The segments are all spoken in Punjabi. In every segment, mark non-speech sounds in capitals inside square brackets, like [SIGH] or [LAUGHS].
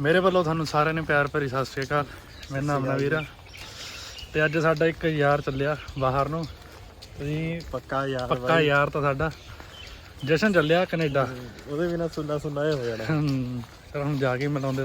ਮੇਰੇ ਵੱਲੋਂ ਤੁਹਾਨੂੰ ਸਾਰਿਆਂ ਨੂੰ ਪਿਆਰ ਭਰੀ ਸਤਿ ਸ਼੍ਰੀ ਅਕਾਲ। ਮੇਰਾ ਨਾਮ ਨਵੀਰ ਆ। ਤੇ ਅੱਜ ਸਾਡਾ ਇੱਕ ਯਾਰ ਚੱਲਿਆ ਬਾਹਰ ਨੂੰ। ਤੁਸੀਂ ਪੱਕਾ ਯਾਰ ਪੱਕਾ ਯਾਰ ਤਾਂ ਸਾਡਾ। ਜਸ਼ਨ ਚੱਲਿਆ ਕੈਨੇਡਾ। ਉਹਦੇ ਬਿਨਾ ਸੁੰਨਾ ਸੁੰਨਾ ਹੋ ਜਾਣਾ। ਹਮ, ਹੁਣ ਜਾ ਕੇ ਮਿਲਾਉਂਦੇ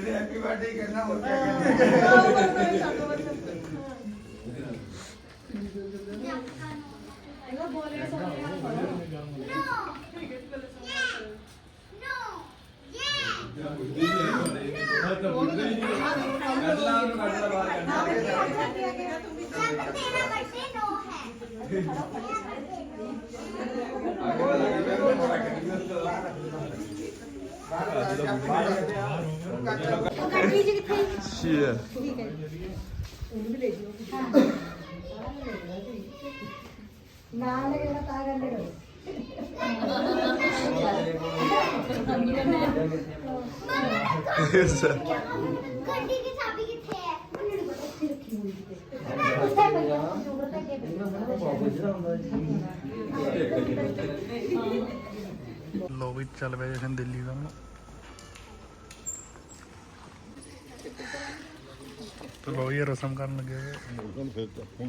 ਤੁਹਾਨੂੰ ਨਾਲ ਲੱਗਣਾ ਤਾਂ ਗੱਲ ਕਰੋ ਗੱਡੀ ਦੀ ਚਾਬੀ ਕਿੱਥੇ ਹੈ। ਉੱਥੇ ਰੱਖੀ ਹੋਈ ਕਿਤੇ ਉੱਥੇ ਪਈਆ ਜੋਗਰ ਤੇ ਅੱਗੇ ਲੋ ਵੀ ਚੱਲ ਪਏ ਜਸ਼ਨ ਦਿੱਲੀ ਦਾ ਤੇ ਲੋ ਇਹ ਰਸਮ ਕਰਨ ਲੱਗੇ ਹੋਏ। ਉਹ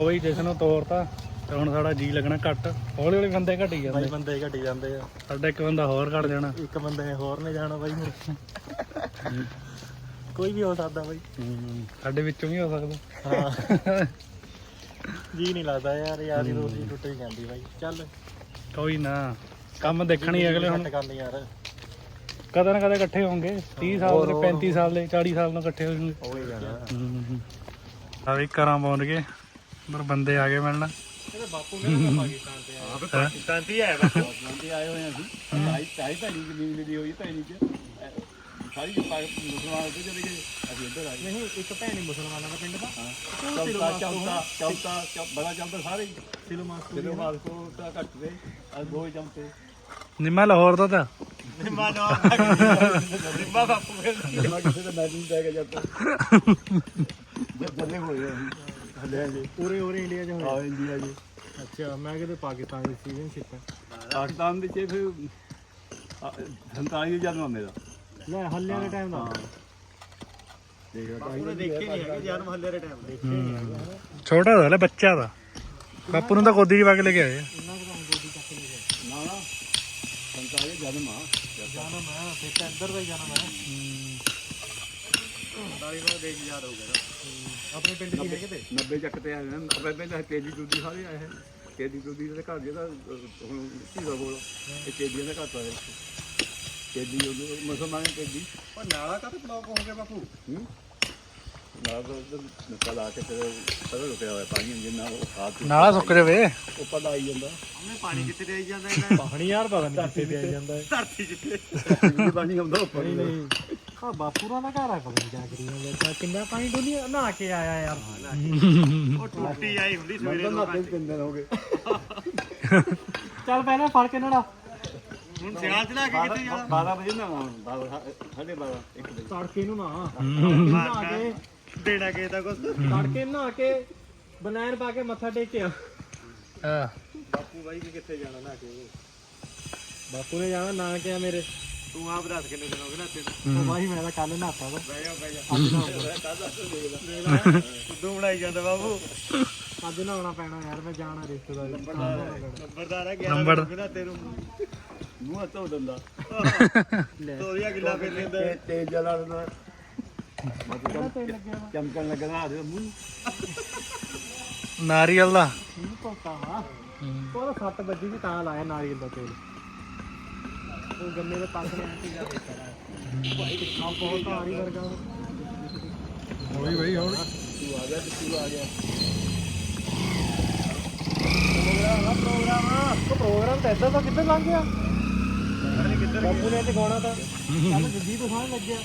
ਬਈ ਜਸ਼ਨ ਨੂੰ ਤੋਰਤਾ ਤੇ ਹੁਣ ਸਾਡਾ ਜੀ ਲੱਗਣਾ ਘੱਟ। ਹੌਲੀ ਹੌਲੀ ਬੰਦੇ ਘਟੀ ਬਾਈ ਜਾਂਦੇ ਬੰਦੇ ਘਟੀ ਜਾਂਦੇ ਆ। ਸਾਡਾ ਇੱਕ ਬੰਦਾ ਹੋਰ ਘਟ ਜਾਣਾ। ਇੱਕ ਬੰਦੇ ਨੇ ਹੋਰ ਨੇ ਜਾਣਾ ਬਾਈ ਮੇਰੇ ਕੋਈ ਵੀ ਹੋ ਸਕਦਾ ਬਾਈ। ਸਾਡੇ ਵਿੱਚੋਂ ਵੀ ਹੋ ਸਕਦਾ। ਹਾਂ। [LAUGHS] ਜੀ ਨਹੀਂ ਲੱਗਦਾ ਯਾਰ ਯਾਰੀ ਦੋਸਤੀ ਟੁੱਟ ਹੀ। ਜਾਂਦੀ ਬਾਈ। ਚੱਲ। ਕੋਈ ਨਾ ਕੰਮ ਦੇਖਣੀ ਅਗਲੇ ਹੁਣ। ਕਰ ਯਾਰ। ਕਦੇ ਨਾ ਕਦੇ ਇਕੱਠੇ ਹੋਣਗੇ। 30 ਸਾਲ ਦੇ 35 ਸਾਲ ਦੇ 40 ਸਾਲ ਨੂੰ ਇਕੱਠੇ ਹੋ ਹੀ ਜਾਣਾ ਆ ਵੀ ਘਰਾਂ ਪਹੁੰਚ ਗਏ। ਪਰ ਬੰਦੇ ਆ ਗਏ ਮਿਲਣ। ਇਹਦੇ ਬਾਪੂ ਨੇ ਪਾਕਿਸਤਾਨ ਤੇ ਆਇਆ ਪਾਕਿਸਤਾਨ ਤੇ ਆਇਆ ਬਾਪੂ। ਤੇ ਆਏ ਹੋਏ ਅਸੀਂ। ਢਾਈ ਢਾਈ ਤਾਂ ਨਹੀਂ ਦੀ ਹੋਈ ਤਾਂ ਨਹੀਂ ਸਾਰੀ ਮੁਸਲਮਾਨ ਉੱਤੇ ਚਲੇ ਗਏ। ਅਸੀਂ ਇੱਧਰ ਆ ਗਏ। ਨਹੀਂ ਇੱਕ ਭੈਣੀ ਮੁਸਲਮਾਨਾਂ ਦਾ ਪਿੰਡ ਦਾ। ਚੌਥਾ ਚੌਥਾ ਚੌਥਾ ਚੌ- ਬੜਾ ਚੌਥਾ ਸਾਰੇ ਹੀ। ਸਿਲੋ ਮਾਸਟਰ ਕਿਲੋ ਮਾਲ ਕੋ ਤਾਂ ਘੱਟ ਗਏ ਆ ਦੋ ਹੀ ਚਮਚੇ ਨਿੰਮਾ ਲਾਹੌਰ ਦਾ ਤਾਂ। ਨਿੰਮਾ ਨਾ ਨਿੰਮਾ ਬਾਪੂ ਮੈਂ ਕਿਸੇ ਦਾ ਮੈਚ ਨਹੀਂ ਦੇ ਕੇ ਜਾਂਦਾ। ਜੱਲੇ ਹੋਏ ਅਸੀਂ। ਹਲੇ ਹਲੇ ਪੂਰੇ ਉਰੇ ਇੰਡੀਆ ਚ ਹੋਏ ਆ ਇੰਡੀਆ ਜੀ। ਅੱਛਾ ਮੈਂ ਕਿਤੇ ਪਾਕਿਸਤਾਨ ਦੀ ਸਿਟੀਜ਼ਨਸ਼ਿਪ ਹੈ ਪਾਕਿਸਤਾਨ ਵਿੱਚ ਇਹ ਫਿਰ 47 ਜਨਮ ਆ ਮੇਰਾ ਲੈ ਹੱਲਿਆਂ ਦੇ। ਟਾਈਮ ਦਾ ਦੇਖ ਲਾ ਉਹਨੇ ਦੇਖੇ ਨਹੀਂ ਹੈਗੇ ਜਨਮ ਹੱਲੇ ਦੇ। ਟਾਈਮ ਦੇਖੇ ਨਹੀਂ ਹੈਗੇ। ਛੋਟਾ ਦਾ ਲੈ ਬੱਚਾ ਦਾ ਬਾਪੂ ਨੂੰ ਤਾਂ ਗੋਦੀ 'ਚ ਪਾ ਕੇ ਲੈ ਕੇ ਆਏ ਆ। ਇੰਨਾ ਕੁ ਤਾਂ ਗੋਦੀ ਚੱਕ ਲਈ ਗਏ ਨਾ ਨਾ 47 ਜਨਮ ਆ। ਜਨਮ ਹੈ ਫਿਰ ਤਾਂ ਇੱਧਰ ਦਾ ਹੀ ਜਨਮ ਹੈ। ਦਾੜੀ ਨੂੰ ਦੇਖ ਯਾਦ ਹੋ ਗਿਆ ਆਪਣੇ ਪਿੰਡ ਦੀ ਹੈਗੇ ਤੇ? 90 ਚੱਕ ਤੇ ਆਏ ਨੇ। ਆਪਣੇ ਪਹਿਲਾਂ ਤੇਜੀ ਦੂਦੀ ਸਾਰੇ ਆਏ ਹੈ ਤੇਜੀ ਦੂਦੀ ਦੇ ਘਰ ਜਿਹੜਾ ਹੁਣ ਧੀਰਾ ਕੋਲ ਇਹ ਤੇਜੀਆਂ ਦਾ ਘਰ ਆ ਤੇਜੀ ਉਹ ਮੁਸਲਮਾਨ ਤੇਜੀ ਉਹ ਨਾਲਾ ਕਾਤੇ ਬਲੌਕ ਹੋ ਗਿਆ ਬਾਪੂ? ਹੂੰ? ਨਾਲ ਤਾਂ ਤੇ ਸੁੱਕ ਜਾਵੇ। ਉੱਪਰ ਦਾ ਆਈ ਜਾਂਦਾ। ਉਹਨੇ ਪਾਣੀ ਕਿੱਥੇ ਦੇ ਜਾਂਦਾ ਇਹਨਾਂ ਪਾਣੀ ਯਾਰ ਪਤਾ ਨਹੀਂ ਕਿੱਥੇ ਦੇ ਜਾਂਦਾ ਹੈ ਧਰਤੀ ਜਿੱਥੇ ਪਾਣੀ ਆਉਂਦਾ ਉੱਪਰ ਨਹੀਂ ਨਹੀਂ। ਆ ਬਾਪੂਰਾ ਦਾ ਘਰ ਆ ਨਹੀਂ ਕਿਆ ਕਰੀ ਜਾਂਦਾ ਕਿੰਨਾ ਪਾਣੀ ਡੋਲੀ ਨਹਾ ਕੇ ਆਇਆ ਯਾਰ। ਉਹ ਟੁੱਟੀ ਆਈ ਹੁੰਦੀ ਮੈਂ ਤਾਂ ਤਿੰਨ ਤਿੰਨ ਦਿਨ ਹੋ ਗਏ। ਚੱਲ ਪਹਿਲਾਂ ਫੜ ਕੇ ਨੜਾ ਹੁਣ ਸਿਆਲ ਚ ਲਾ ਕੇ ਕਿੱਥੇ 12 ਵਜੇ ਨਾ 12 ਸਾਢੇ 12 ਇੱਕ ਵਜੇ। ਤੜਕੇ ਨੂੰ ਨਾ ਨਹਾ ਕੇ। ਦੇਣਾ ਕੇ ਦਾ ਕੁਝ ਤੜਕੇ ਨਹਾ ਕੇ ਬਨੈਣ ਪਾ ਕੇ ਮੱਥਾ ਟੇਕਿਆ। ਹਾਂ। ਬਾਪੂ ਬਾਈ ਵੀ ਕਿੱਥੇ ਜਾਣਾ ਨਾ ਕੇ? ਬਾਪੂ ਨੇ ਜਾਣਾ ਨਾ ਕਿਹਾ ਮੇਰੇ। ਤੂੰ ਆਪ ਦੱਸ ਕਿੰਨੇ ਦਿਨ ਹੋ ਗਏ ਨਾ? ਤੈਨੂੰ ਬਾਈ ਮੈਂ ਤਾਂ ਕੱਲ ਨਹਾਤਾ ਵਾ। ਬਹਿ ਜਾ ਬਹਿ ਜਾ। ਤੂੰ [LAUGHS] ਬਣਾਈ ਜਾਂਦਾ ਬਾਬੂ। ਅੱਜ ਨਹਾਉਣਾ ਪੈਣਾ ਯਾਰ ਮੈਂ ਜਾਣਾ ਰਿਸ਼ਤੇਦਾਰੀ ਨੰਬਰਦਾਰ ਹੈ ਨੰਬਰ। ਨਾ। ਤੈਨੂੰ ਮੂੰਹ ਧੋ ਦਿੰਦਾ। ਤੋਰੀਆ ਗਿੱਲਾ ਫੇਰ ਲੈਂਦਾ। ਤੇ ਤੇਜ਼ ਜਲਾ ਦਿੰਦਾ ਮਤਲਬ ਤੇਲ ਲੱਗਿਆ ਵਾ। ਚਮਕਣ ਲੱਗਣਾ ਆ ਮੂੰਹ। ਨਾਰੀਅਲ ਦਾ। ਭੋਕਾ ਵਾ। ਵੱਜੀ ਸੀ ਤਾਂ ਲਾਇਆ ਨਾਰੀਅਲ ਦਾ ਤੇਲ। ਉਹ ਗੰਨੇ ਦੇ ਪੱਕ ਨੇ ਆਂਟੀ ਜਾ ਦੇਖਿਆ ਭਾਈ ਬਹੁਤ ਆਰੀ ਵਰਗਾ। ਵਾ। ਹੌਲੀ ਬਈ ਹੌਲੀ। ਤੂੰ ਆ ਗਿਆ ਤੇ ਤੂੰ ਆ ਗਿਆ। ਪ੍ਰੋਗਰਾਮ ਆ ਪ੍ਰੋਗਰਾਮ ਤਾਂ ਇਦਾਂ ਤਾਂ ਕਿੱਧਰ ਲੰਘ ਗਿਆ? ਬਾਪੂ ਨੇ ਤੇ ਗਾਉਣਾ ਤਾਂ। ਕੱਲ ਦਿੱਲੀ ਤੋਂ ਸਾਹ ਲੱਗਿਆ।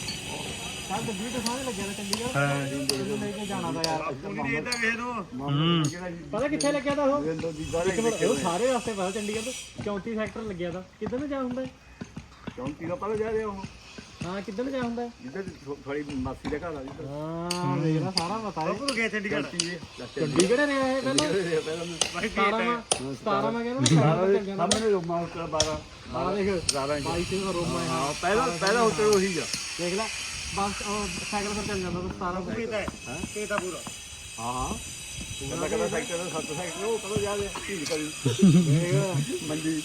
ਕੱਲ ਦਿੱਲੀ ਤੋਂ ਸਾਹ ਲੱਗਿਆ ਨਾ ਚੰਡੀਗੜ੍ਹ। ਹਾਂ ਲੈ ਕੇ ਜਾਣਾ ਤਾਂ ਯਾਰ। ਉਹਨੇ ਇਹਦਾ ਵੇਖ ਹੂੰ। ਪਤਾ ਕਿੱਥੇ ਲੱਗਿਆ ਤਾਂ ਉਹ? ਦੀ ਇੱਕ ਮਿੰਟ ਉਹ ਸਾਰੇ ਰਸਤੇ ਪਤਾ ਚੰਡੀਗੜ੍ਹ ਤੋਂ। 34 ਸੈਕਟਰ ਲੱਗਿਆ ਤਾਂ। ਕਿੱਧਰ ਨੂੰ ਜਾ ਹੁੰਦਾ ਹੈ? ਚੌਂਕੀ ਦਾ ਪਤਾ ਜਾ ਰਿਹਾ ਉਹ? ਹਾਂ ਕਿੱਧਰ ਜਾ ਹੁੰਦਾ? ਹੈ? ਜਿੱਧਰ ਥੋੜੀ ਮਾਸੀ ਦਾ ਘਰ ਆ ਜਿੱਧਰ। ਹਾਂ ਮੇਰਾ ਸਾਰਾ ਪਤਾ ਹੈ। ਬਾਪੂ ਗਏ ਚੰਡੀਗੜ੍ਹ। ਚੰਡੀਗੜ੍ਹ ਨੇ ਆਏ ਪਹਿਲਾਂ? ਪਹਿਲਾਂ। 17 17 ਮੈਂ ਕਹਿੰਦਾ 17 ਸਾਹਮਣੇ ਰੋਮਾ ਉੱਤਰ 12 ਆ ਦੇਖ 12 ਇੰਚ 22 ਦਾ ਰੋਮਾ ਹੈ ਹਾਂ ਪਹਿਲਾ ਪਹਿਲਾ ਹੋਟਲ ਉਹੀ ਆ। ਦੇਖ ਲੈ ਬਸ ਉਹ ਸਾਈਕਲ ਤੇ ਚੱਲ ਜਾਂਦਾ ਤਾਂ 17 ਕਿਤਾ ਹੈ। ਕਿਤਾ ਪੂਰਾ। ਹਾਂ ਹਾਂ। ਕਹਿੰਦਾ ਕਹਿੰਦਾ ਸੈਕਟਰ ਦਾ 7 ਸੈਕਟਰ ਉਹ ਕਦੋਂ ਜਾ ਰਿਹਾ। ਢੀਲ ਕਰੀ ਮੰਡੀ।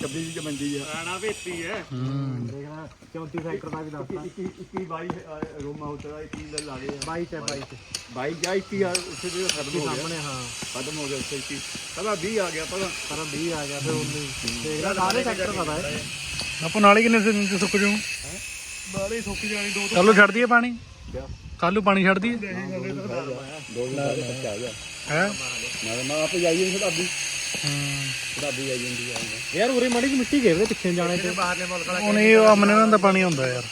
ਕੱਬੀ ਦੀ ਮੰਡੀ ਆ। ਰਾਣਾ ਭੇਤੀ ਹੈ। ਹੂੰ। ਦੇਖ ਲੈ 34 ਸੈਕਟਰ ਦਾ ਵੀ ਦੱਸਦਾ। 21 21 22 ਰੋਮਾ ਹੋਟਲ ਆ 21 ਦਾ ਲਾ ਗਏ 22 ਤੇ 22 ਤੇ। 22 ਜਾਂ 21 ਆ ਉੱਥੇ ਦੇ ਖਤਮ ਹੋ ਗਿਆ। ਸਾਹਮਣੇ ਹਾਂ। ਖਤਮ ਹੋ ਗਿਆ ਉੱਥੇ 21 ਪਹਿਲਾਂ 20 ਆ ਗਿਆ ਪਹਿਲਾਂ। ਪਰ 20 ਆ ਗਿਆ ਫਿਰ 19 ਦੇਖ ਲੈ ਸਾਰੇ ਸੈਕਟਰ ਪਤਾ ਹੈ। ਆਪੋ ਨਾਲੀ ਕਿੰਨੇ ਦਿਨ ਚ ਸੁੱਕ ਜਾਊ? ਬਾਲੇ ਸੁੱਕ ਜਾਣੀ ਦੋ ਕੱਲੂ ਛੱਡ ਦਈਏ ਪਾਣੀ? ਕੱਲੂ ਪਾਣੀ ਛੱਡ ਦਈਏ? ਦੋ ਦੇ ਬੱਚਾ ਆ ਗਿਆ ਹੈ? ਮੈਂ ਮੈਂ ਆਪੇ ਜਾਈਏ ਖੜਾਬੀ ਹੂੰ ਖੜਾਬੀ ਆਈ ਜਾਂਦੀ ਆ। ਯਾਰ ਉਰੇ ਮਾੜੀ ਜਿਹੀ ਮਿੱਟੀ ਘੇਰਦੇ ਪਿੱਛੇ ਜਾਣੇ ਤੇ। ਬਾਹਰਲੇ ਮੁਲਕ ਉਹ ਨਹੀਂ ਉਹ ਅਮਨੇ ਦਾ ਪਾਣੀ ਹੁੰਦਾ ਯਾਰ।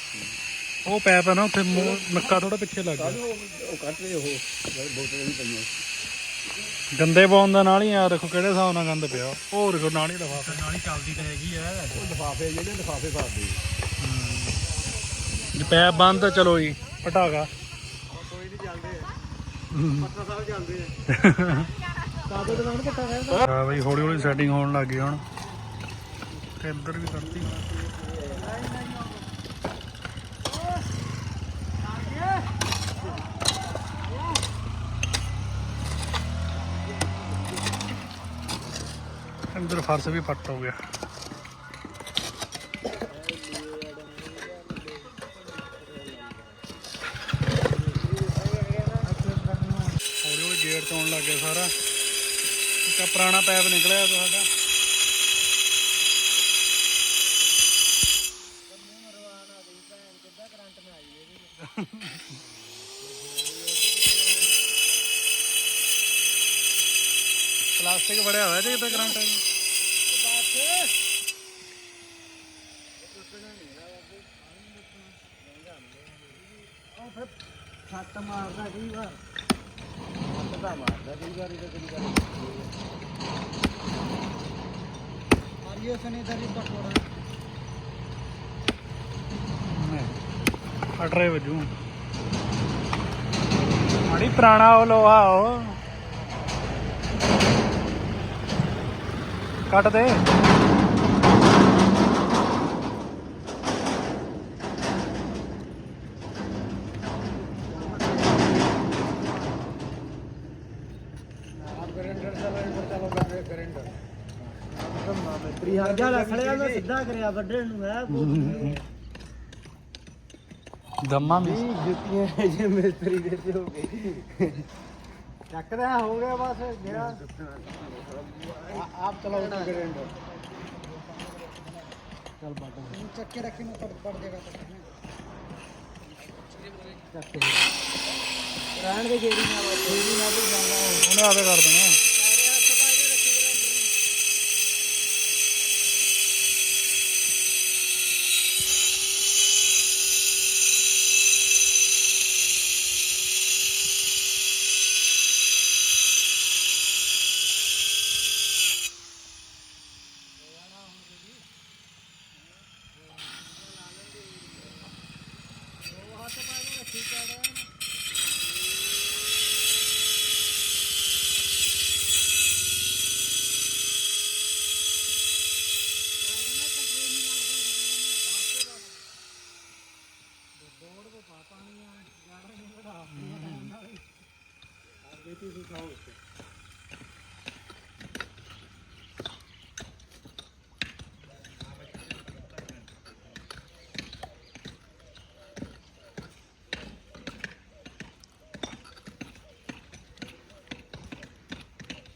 ਉਹ ਪੈਪ ਹੈ ਨਾ ਉੱਥੇ ਮੂੰਹ- ਨੱਕਾ ਥੋੜਾ ਪਿੱਛੇ ਲੱਗ ਗਿਆ। ਉਹ ਕੱਟ ਰਹੇ ਉਹ ਬੋਤਲ ਨਹੀਂ ਪਈਆਂ। ਗੰਦੇ ਪਾਉਣ ਦਾ ਨਾਲ ਹੀ ਆ ਦੇਖੋ ਕਿਹੜੇ ਹਿਸਾਬ ਨਾਲ ਗੰਦ ਪਿਆ। ਉਹ ਦੇਖੋ ਨਾਲ ਹੀ ਲਫਾਫੇ ਨਾਲੀ ਚੱਲਦੀ ਤਾਂ ਹੈਗੀ ਐ ਉਹ ਲਿਫਾਫੇ ਜਿਹੜੇ ਲਿਫਾਫੇ ਸਾਫਦੇ ਜੇ ਪੈਪ ਬੰਦ ਤਾਂ ਚਲੋ ਜੀ ਪਟਾਗਾ ਕੋਈ ਨਹੀਂ ਚੱਲਦੇ। ਪੱਤਾ ਸਾਹਿਬ ਚੱਲਦੇ [LAUGHS] ਹਾਂ ਬਈ, ਹੌਲੀ ਹੌਲੀ ਸੈਟਿੰਗ ਹੋਣ ਲੱਗ ਗਈ ਹੁਣ। ਤੇ ਇੱਧਰ ਵੀ ਕਰਤੀ। ਅੰਦਰ ਫਰਸ਼ ਵੀ ਫੱਟ ਹੋ ਗਿਆ। ਹੌਲੀ ਹੌਲੀ ਗੇਟ ਤੋਂ ਆਉਣ ਲੱਗ ਗਿਆ ਸਾਰਾ। ਇੱਕ ਆਹ ਪੁਰਾਣਾ ਪੈਪ ਨਿਕਲਿਆ ਤੁਹਾਡਾ ਪਲਾਸਟਿਕ ਬੜਿਆ ਹੋਇਆ ਤੇ ਕਿਤੇ ਕਰੰਟ ਆ ਜੀ ਛੱਟ ਮਾਰਦਾ ਕਈ ਵਾਰ ਛੱਟ ਮਾਰਦਾ ਕਈ ਵਾਰੀ ਤਾਂ ਕਈ ਵਾਰੀ ਮਾਰੀਓ ਸਨੇ ਦਰੀ ਪਕੋੜਾ ਅਟਰੇ ਵਜੂ ਮਾੜੀ ਪੁਰਾਣਾ ਉਹ ਲੋਹਾ ਉਹ ਕੱਟ ਦੇ ਗਰੈਂਡਰ ਦਾ ਗਰੈਂਡਰ ਚਲੋ ਕਰ ਗਰੈਂਡਰ ਮਿਸਤਰੀ ਹਰ ਜਾ ਲਖੜਿਆ ਮੈਂ ਸਿੱਧਾ ਕਰਿਆ ਵੱਡੇ ਨੂੰ ਹੈ ਦਮਾ ਵੀ। ਜੁੱਤੀਆਂ ਜੇ ਮਿਸਤਰੀ ਦੇ ਤੇ ਹੋ ਗਈ ਚੱਕਦਾ ਹੋ ਗਿਆ ਬਸ ਮੇਰਾ ਆਪ ਚਲਾਓ ਨਾ ਗਰੈਂਡਰ ਚੱਲ ਬਾਟਾ ਚੱਕੇ ਰੱਖੀ ਨੂੰ ਪੜ ਪੜ ਜਾਏਗਾ ਚੱਕੇ ਰਹਿਣ ਦੇ ਗੇੜੀ ਨਾਲ ਗੇੜੀ ਨਾਲ ਵੀ ਜਾਂਦਾ ਉਹਨੇ ਆਦੇ ਕਰ ਦੇਣਾ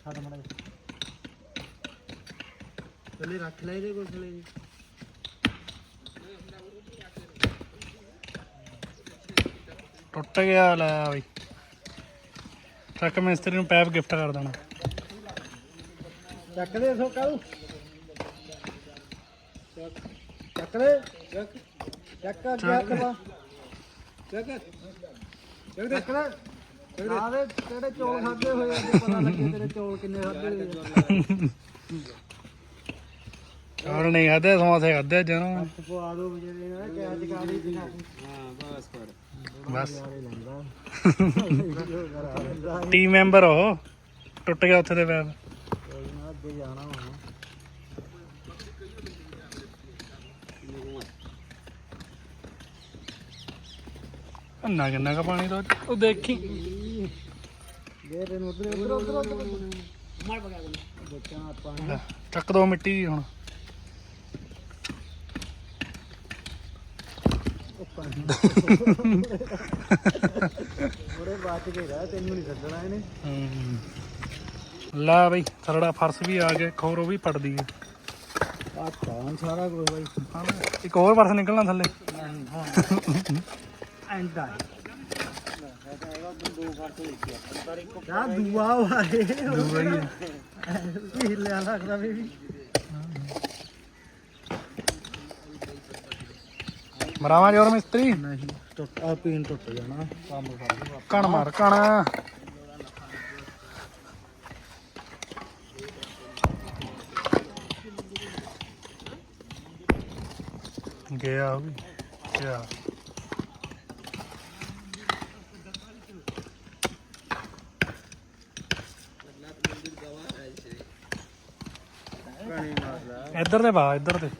ਛੱਡ ਮੜਾ ਪਹਿਲੇ ਰੱਖ ਲੈ ਇਹਦੇ ਕੋਲ ਥਲੇ ਟੁੱਟ ਗਿਆ ਲੈ ਬਈ। ਟਰੱਕ ਮਿਸਤਰੀ ਨੂੰ ਪੈਪ ਗਿਫਟ ਕਰ ਦੇਣਾ। ਚੱਕ ਦੇ ਸੋ ਕਾਲੂ ਚੱਕ ਦੇ ਚੱਕ। ਚੱਕ ਲਾ ਚੱਕ ਚੱਕ ਦੇ। ਦੇ ਤੇਰੇ ਚੌਲ ਖਾਦੇ ਹੋਏ ਆ ਜੇ ਪਤਾ [LAUGHS] ਲੱਗੇ ਤੇਰੇ ਚੌਲ ਕਿੰਨੇ ਖਾਦੇ ਹੋਏ ਆ। ਹੋਰ ਨਹੀਂ ਖਾਦੇ ਸਮੋਸੇ ਖਾਦੇ ਜਨ ਪਵਾ ਦੋ ਨੇ ਹਾਂ ਬਸ ਕਰ। ਬਸ। ਲੈਂਦਾ ਟੀਮ ਮੈਂਬਰ ਹੋ। ਟੁੱਟ ਗਿਆ ਉੱਥੇ ਦੇ ਨਾ ਅੱਗੇ ਜਾਣਾ ਹੁਣ। ਅੰਨਾ ਕਿੰਨਾ ਕਾ ਪਾਣੀ ਤੋਂ ਉਹ ਦੇਖੀ। ਦੇ ਤੈਨੂੰ ਉਧਰ ਉਧਰ ਉਧਰ ਉਧਰ ਮਾਰ ਪਕਾ ਦੇ ਬੱਚਾ ਆਪਾਂ ਲੈ, ਚੱਕ ਦੋ ਮਿੱਟੀ ਹੁਣ। ਬੜੇ ਬਾਤ ਕੇ ਰਹਿ ਤੈਨੂੰ ਨਹੀਂ ਛੱਡਣਾ ਇਹਨੇ ਲੈ ਬਈ ਥਰੜਾ ਫਰਸ਼ ਵੀ ਆ ਗਿਆ ਖੋਰ ਉਹ ਵੀ ਪੜਦੀ ਹੈ ਆ। ਤਾਂ ਸਾਰਾ ਕੁਝ ਬਾਈ ਇੱਕ ਹੋਰ ਫਰਸ਼ ਨਿਕਲਣਾ ਥੱਲੇ। ਐਂਦਾ ਯਾ ਦੁਆ ਵਾਰੇ ਦੂਆ ਹੀ ਲੱਗਦਾ ਵੀ। ਮਰਾਵਾਂ ਜੋਰ ਮਿਸਤਰੀ। ਨਹੀਂ ਟੁੱਟ ਆ ਪੀਣ ਟੁੱਟ ਜਾਣਾ। ਕੰਮ ਕਰ ਕਣ ਮਾਰ ਕਣ। ਗਿਆ ਵੀ ਗਿਆ। ਇੱਧਰ ਦੇ ਬਾ ਇੱਧਰ ਦੇ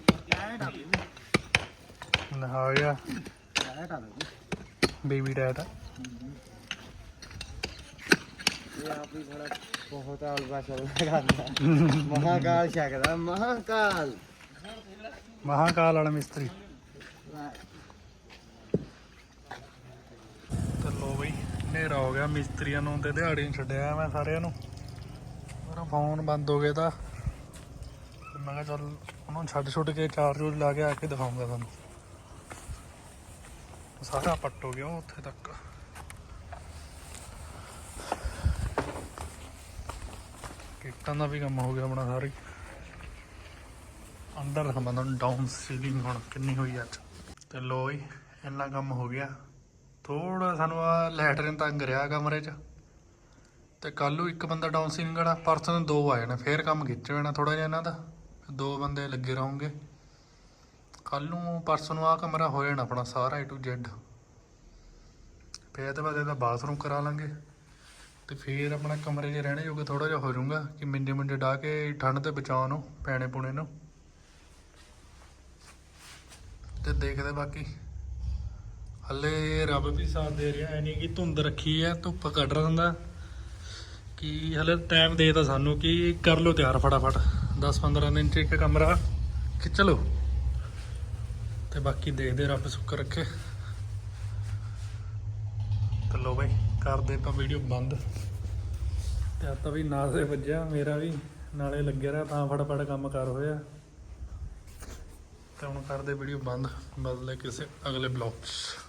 ਨਾ ਗਿਆ ਬੇਬੀ ਡੈਡ ਆ। ਇਹ ਆਪ ਹੀ ਬੜਾ ਬਹੁਤ ਆਲਵਾ ਚੱਲਦਾ ਕਰਦਾ ਮਹਾਕਾਲ ਛਕਦਾ ਮਹਾਕਾਲ। ਮਹਾਕਾਲ ਵਾਲਾ ਮਿਸਤਰੀ। ਤੇ ਲੋ ਬਈ ਹਨੇਰਾ ਹੋ ਗਿਆ ਮਿਸਤਰੀਆਂ ਨੂੰ ਤੇ ਦਿਹਾੜੀ ਨੂੰ ਛੱਡਿਆ ਮੈਂ ਸਾਰਿਆਂ ਨੂੰ। ਮੇਰਾ ਫੋਨ ਬੰਦ ਹੋ ਗਿਆ ਤੇ। ਮੈਂ ਕਿਹਾ ਚੱਲ ਉਹਨੂੰ ਛੱਡ ਛੁੱਟ ਕੇ ਚਾਰਜ ਚੂਰਜ ਲਾ ਕੇ ਆ ਕੇ ਦਿਖਾਉਂਗਾ ਤੁਹਾਨੂੰ। ਸਾਰਾ ਪੱਟ ਹੋ ਗਿਆ ਉੱਥੇ ਤੱਕ। ਕਿੱਟਾਂ ਦਾ ਵੀ ਕੰਮ ਹੋ ਗਿਆ ਆਪਣਾ ਸਾਰੀ ਅੰਦਰ ਸੰਬੰਧ ਡਾਊਨ ਸੀਲਿੰਗ ਹੁਣ ਕਿੰਨੀ ਹੋਈ ਅੱਜ। ਤੇ ਲੋ ਇੰਨਾ ਕੰਮ ਹੋ ਗਿਆ। ਥੋੜਾ ਸਾਨੂੰ ਆ ਲੈਟਰਨ ਤੰਗ ਰਿਹਾ ਕਮਰੇ 'ਚ। ਤੇ ਕੱਲ ਨੂੰ ਇੱਕ ਬੰਦਾ ਡਾਊਨ ਸੀਲਿੰਗ ਵਾਲਾ, ਪਰਸੋਂ ਨੂੰ ਦੋ ਆ ਜਾਣਾ, ਫੇਰ ਕੰਮ ਖਿੱਚ ਜਾਣਾ ਥੋੜਾ ਜਿਹਾ ਇਹਨਾਂ ਦਾ। ਦੋ ਬੰਦੇ ਲੱਗੇ ਰਹੋਗੇ। ਕੱਲ ਨੂੰ ਪਰਸੋਂ ਨੂੰ ਆ ਕਮਰਾ ਹੋ ਜਾਣਾ ਆਪਣਾ ਸਾਰਾ A to Z ਫਿਰ ਇਹਦੇ ਬਾਅਦ ਇਹਦਾ ਬਾਥਰੂਮ ਕਰਾ ਲਾਂਗੇ। ਤੇ ਫਿਰ ਆਪਣਾ ਕਮਰੇ 'ਚ ਰਹਿਣੇ ਜੋਗੇ ਥੋੜਾ ਜਿਹਾ ਹੋ ਜਾਊਗਾ ਕਿ ਮਿੰਜੇ ਮੁੰਜੇ ਡਾ ਕੇ ਠੰਡ ਤੇ ਬਚਾਉਣ ਨੂੰ, ਪੈਣੇ ਪੁਣੇ ਨੂੰ। ਤੇ ਦੇਖਦੇ ਬਾਕੀ। ਹਲੇ ਰੱਬ ਵੀ ਸਾਥ ਦੇ ਰਿਹਾ, ਐ ਨਹੀਂ ਕਿ ਧੁੰਦ ਰੱਖੀ ਐ ਧੁੱਪ ਕੱਢ ਰਹਾ ਕਿ ਹਲੇ ਟਾਈਮ ਦੇ ਤਾਂ ਸਾਨੂੰ ਕਿ, ਕਰ ਲਓ ਤਿਆਰ ਫਟਾਫਟ। 10-15 ਦਿਨ ਚ ਇੱਕ ਕਮਰਾ ਖਿੱਚ ਲਓ ਤੇ ਬਾਕੀ ਦੇਖਦੇ ਰੱਬ ਸੁੱਕ ਰੱਖੇ। ਤੇ ਲੋ ਬਈ, ਕਰਦੇ ਤਾਂ ਵੀਡੀਓ ਬੰਦ। ਤੇ ਆ ਤਾਂ ਵੀ ਨਾ ਦੇ ਵੱਜਿਆ, ਮੇਰਾ ਵੀ ਨਾਲੇ ਲੱਗਿਆ ਰਿਹਾ, ਤਾਂ ਫਟਾਫਟ ਕੰਮ ਕਰ ਹੋਇਆ। ਤੇ ਹੁਣ ਕਰਦੇ ਵੀਡੀਓ ਬੰਦ ਬਦਲੇ ਕਿਸੇ ਅਗਲੇ ਬਲੌਗ 'ਚ।